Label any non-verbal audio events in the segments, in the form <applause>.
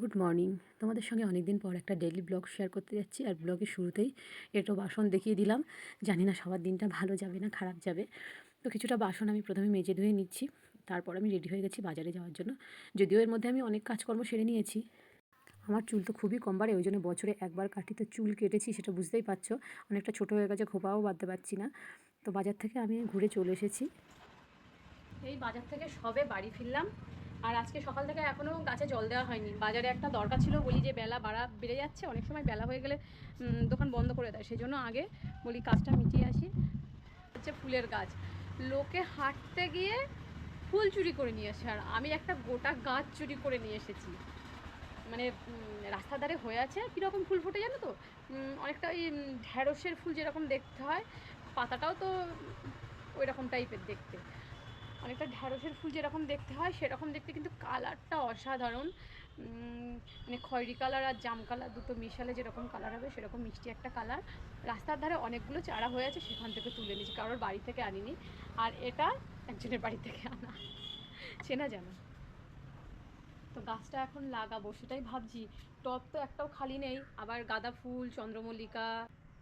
Good morning তোমাদের সঙ্গে অনেক দিন পর একটা ডেইলি ব্লগ শেয়ার করতে যাচ্ছি আর ব্লগের শুরুতেই এটো বাসন দেখিয়ে দিলাম। জানি না সবার দিনটা ভালো যাবে না খারাপ যাবে। তো কিছুটা বাসন আমি প্রথমে মেজে ধুয়ে নিচ্ছি, তারপর আমি রেডি হয়ে গেছি বাজারে যাওয়ার জন্য। যদিও এর মধ্যে আমি অনেক কাজকর্ম সেরে নিয়েছি। আমার চুল তো খুবই কম বাড়ে, ওই জন্য বছরে একবার কাটি তো চুল কেটেছি, সেটা বুঝতেই পারছ। অনেকটা ছোটো হয়ে গেছে, খোপাও বাঁধতে পারছি না। তো বাজার থেকে আমি ঘুরে চলে এসেছি। এই বাজার থেকে সবে বাড়ি ফিরলাম। আর আজকে সকাল থেকে এখনও গাছে জল দেওয়া হয়নি। বাজারে একটা দরকার ছিল, বলি যে বেলা বাড়া বেড়ে যাচ্ছে, অনেক সময় বেলা হয়ে গেলে দোকান বন্ধ করে দেয়। সেই জন্য আগে বলি কাজটা মিটিয়ে আসি। হচ্ছে ফুলের গাছ। লোকে হাঁটতে গিয়ে ফুল চুরি করে নিয়ে আসে। আর আমি একটা গোটা গাছ চুরি করে নিয়ে এসেছি। মানে রাস্তার ধারে হয়ে আছে, কীরকম ফুল ফুটে জানো তো? অনেকটা ওই ঢ্যাঁড়সের ফুল যেরকম দেখতে হয়, পাতাটাও তো ওই রকম টাইপের দেখতে। অনেকটা ঢ্যাঁড়সের ফুল যেরকম দেখতে হয়, সেরকম দেখতে কিন্তু কালারটা অসাধারণ। মানে খয়েরি কালার আর জাম কালার দুটো মিশালে যেরকম কালার হবে, সেরকম মিষ্টি একটা কালার। রাস্তার ধারে অনেকগুলো চারা হয়ে আছে, সেখান থেকে তুলে নিয়েছি, কারোর বাড়ি থেকে আনিনি। আর এটা একজনের বাড়ি থেকে আনা, চেনা জানা। তো গাছটা এখন লাগাবো, সেটাই ভাবছি। টব তো একটাও খালি নেই, আবার গাঁদা ফুল, চন্দ্রমল্লিকা,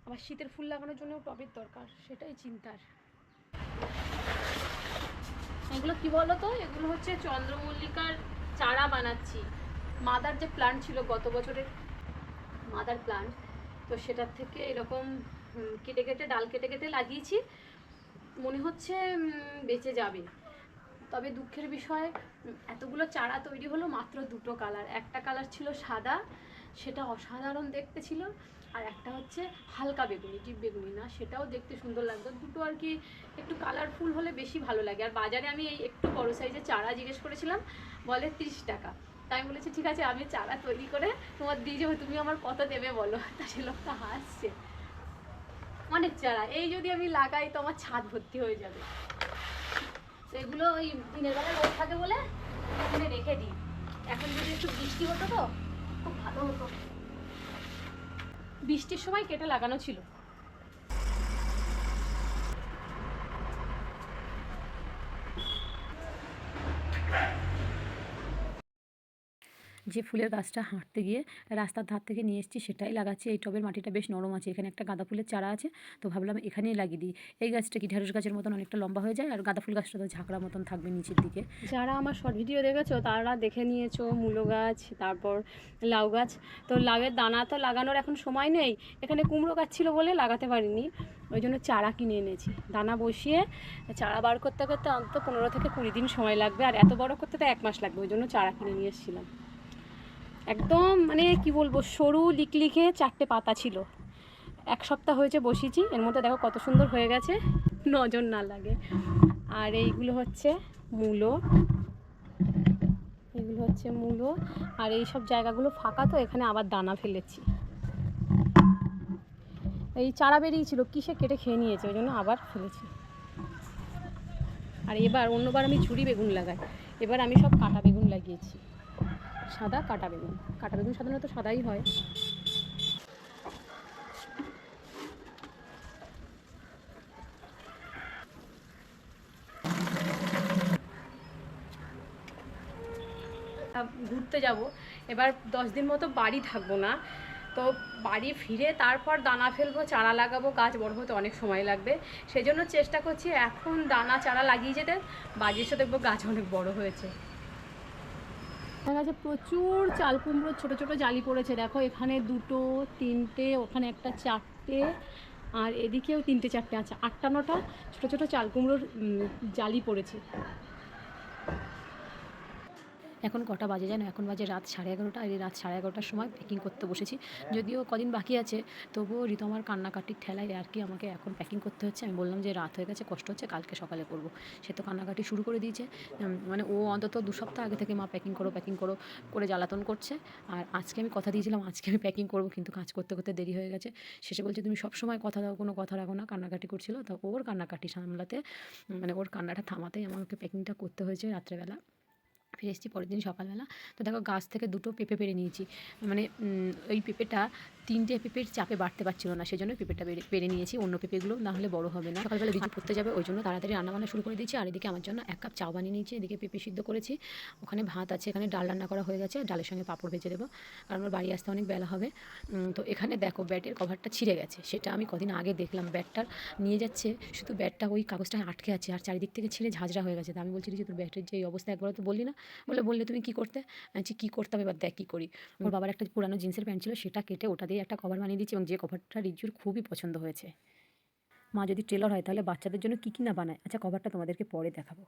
আবার শীতের ফুল লাগানোর জন্য টবের দরকার, সেটাই চিন্তার। এগুলো কি বলো তো এগুলো হচ্ছে চন্দ্রমল্লিকার চারা বানাচ্ছি। মাদার যে প্লান্ট ছিল গত বছরের মাদার প্লান্ট তো সেটার থেকে এরকম কেটে কেটে, ডাল কেটে কেটে লাগিয়েছি। মনে হচ্ছে বেঁচে যাবে। তবে দুঃখের বিষয় এতগুলো চারা তৈরি হলো মাত্র দুটো কালার একটা কালার ছিল সাদা সেটা অসাধারণ দেখতে ছিল। আর একটা হচ্ছে হালকা বেগুনি, ডিপ বেগুনি না, সেটাও দেখতে সুন্দর লাগতো। দুটো আর কি একটু কালারফুল হলে বেশি ভালো লাগে। আর বাজারে আমি এই একটু বড় সাইজের চারা জিজ্ঞেস করেছিলাম, বলে তিরিশ টাকা। তাই আমি বলেছি, ঠিক আছে, আমি চারা তৈরি করে তোমার দিয়ে যাব, তুমি আমার কত দেবে বলো? <laughs> তা সে লোকটা হাসছে। অনেক চারা, এই যদি আমি লাগাই তো আমার ছাদ ভর্তি হয়ে যাবে। তো এগুলো ওই দিনের বেলা রোদ থাকে বলে রেখে দিই। এখন যদি একটু বৃষ্টি হতো তো খুব ভালো হতো। বৃষ্টির সময় কেটে লাগানো ছিল। যে ফুলের গাছটা হাঁটতে গিয়ে রাস্তার ধার থেকে নিয়ে এসেছি সেটাই লাগাচ্ছি। এই টবের মাটিটা বেশ নরম আছে। এখানে একটা গাঁদা ফুলের চারা আছে। তো ভাবলাম এখানেই লাগিয়ে দিই। এই গাছটা কি ঢেঁড়স গাছের মতন অনেকটা লম্বা হয়ে যায়? আর গাঁদা ফুল গাছটা তো ঝাঁকড়া মতন থাকবে নিচের দিকে। যারা আমার শর্ট ভিডিও দেখেছ, তারা দেখে নিয়েছো মূলো গাছ, তারপর লাউ গাছ। তো লাউয়ের দানা তো লাগানোর এখন সময় নেই। এখানে কুমড়ো গাছ ছিল বলে লাগাতে পারিনি। ওই জন্য চারা কিনে এনেছি। দানা বসিয়ে চারা বার করতে করতে অন্তত পনেরো থেকে কুড়ি দিন সময় লাগবে। আর এত বড় করতে তো এক মাস লাগবে। ওই জন্য চারা কিনে নিয়ে এসেছিলাম। একদম মানে কি বলব, সরু লিকলিকে চারটে পাতা ছিল। এক সপ্তাহ হয়েছে বসিয়েছি এর মধ্যে দেখো কত সুন্দর হয়ে গেছে, নজর না লাগে। আর এইগুলো হচ্ছে মূলো। এগুলো হচ্ছে মূলো, আর এই সব জায়গাগুলো ফাঁকা তো, এখানে আবার দানা ফেলেছি। এই চারা বেরিয়েছিল, কিসে কেটে খেয়ে নিয়েছে, ওই জন্য আবার ফেলেছি। আর এবার অন্যবার আমি ঝুড়ি বেগুন লাগাই, এবার আমি সব কাটা বেগুন লাগিয়েছি। সাদা কাটা বেগুন। কাটা বেগুন সাধারণত সাদাই হয়। ঘুরতে যাব। এবার দশ দিন মতো বাড়ি থাকব না। তো বাড়ি ফিরে তারপর দানা ফেলব, চারা লাগাবো, গাছ বড় হতে অনেক সময় লাগবে। সেই জন্য চেষ্টা করছি এখন দানা, চারা লাগিয়ে যেতে। বাড়ি এসে দেখব গাছ অনেক বড় হয়েছে। দেখা যাচ্ছে প্রচুর চাল কুমড়ো, ছোটো ছোটো জালি পড়েছে। দেখো এখানে দুটো, তিনটে, ওখানে একটা চারটে, আর এদিকেও তিনটে, চারটে আছে। আটটা, নটা ছোটো ছোটো চাল কুমড়োর জালি পড়েছে। এখন কটা বাজে জানো? এখন বাজে রাত সাড়ে এগারোটা আর এই রাত সাড়ে এগারোটার সময় প্যাকিং করতে বসেছি। যদিও কদিন বাকি আছে তবুও ঋতু আমার কান্নাকাটির ঠেলায় আর কি আমাকে এখন প্যাকিং করতে হচ্ছে। আমি বললাম যে রাত হয়ে গেছে কষ্ট হচ্ছে কালকে সকালে করব। সে তো কান্নাকাটি শুরু করে দিয়েছে। মানে ও অন্তত দু সপ্তাহ আগে থেকে মা প্যাকিং করো প্যাকিং করো করে জ্বালাতন করছে। আর আজকে আমি কথা দিয়েছিলাম আজকে আমি প্যাকিং করব কিন্তু কাজ করতে করতে দেরি হয়ে গেছে। শেষে বলছে তুমি সবসময় কথা দাও কোনো কথা রাখো না। কান্নাকাটি করছিল। তো ওর কান্নাকাটি সামলাতে মানে ওর কান্নাটা থামাতেই আমাকে প্যাকিংটা করতে হয়েছে রাত্রেবেলা। ফিরে এসেছি পরের দিন সকালবেলা। তো দেখো গাছ থেকে দুটো পেঁপে পেরে নিয়েছি। মানে ওই পেঁপেটা তিনটে পেঁপের চাপে বাড়তে পারছিল না সেই জন্য পেঁপেটা পেরে নিয়েছি। অন্য পেঁপেগুলো না হলে বড় হবে না। সকালবেলা বিজু পড়তে যাবে, ওই জন্য তাড়াতাড়ি রান্না বান্না শুরু করে দিয়েছি। আর এদিকে আমার জন্য এক কাপ চা বানিয়ে নিয়েছি, এদিকে পেঁপে সিদ্ধ করেছি। ওখানে ভাত আছে, এখানে ডাল রান্না করা হয়ে গেছে। ডালের সঙ্গে পাঁপড় ভেজে দেবো। কারণ আমার বাড়ি আসতে অনেক বেলা হবে। তো এখানে দেখো ব্যাটের কভারটা ছিঁড়ে গেছে। সেটা আমি কদিন আগে দেখলাম। ব্যাটটা নিয়ে যাচ্ছে, শুধু ব্যাটটা ওই কাগজটা আটকে আছে। আর চারিদিক থেকে ছিঁড়ে ঝাঁঝরা হয়ে গেছে। তা আমি বলছি যে তোর ব্যাটের যে অবস্থা একবার তো বললি না? বলে, বললে তুমি কি করতে? কী করতে হবে এবার দেখ কী করি। ওর বাবার একটা পুরানো জিন্সের প্যান্ট ছিল, সেটা কেটে ওটা দিয়ে একটা কভার বানিয়ে দিচ্ছি এবং যে কভারটা রিজুর খুবই পছন্দ হয়েছে। মা যদি টেলর হয়, তাহলে বাচ্চাদের জন্য কী কী না বানায়? আচ্ছা কভারটা তোমাদেরকে পরে দেখাবো।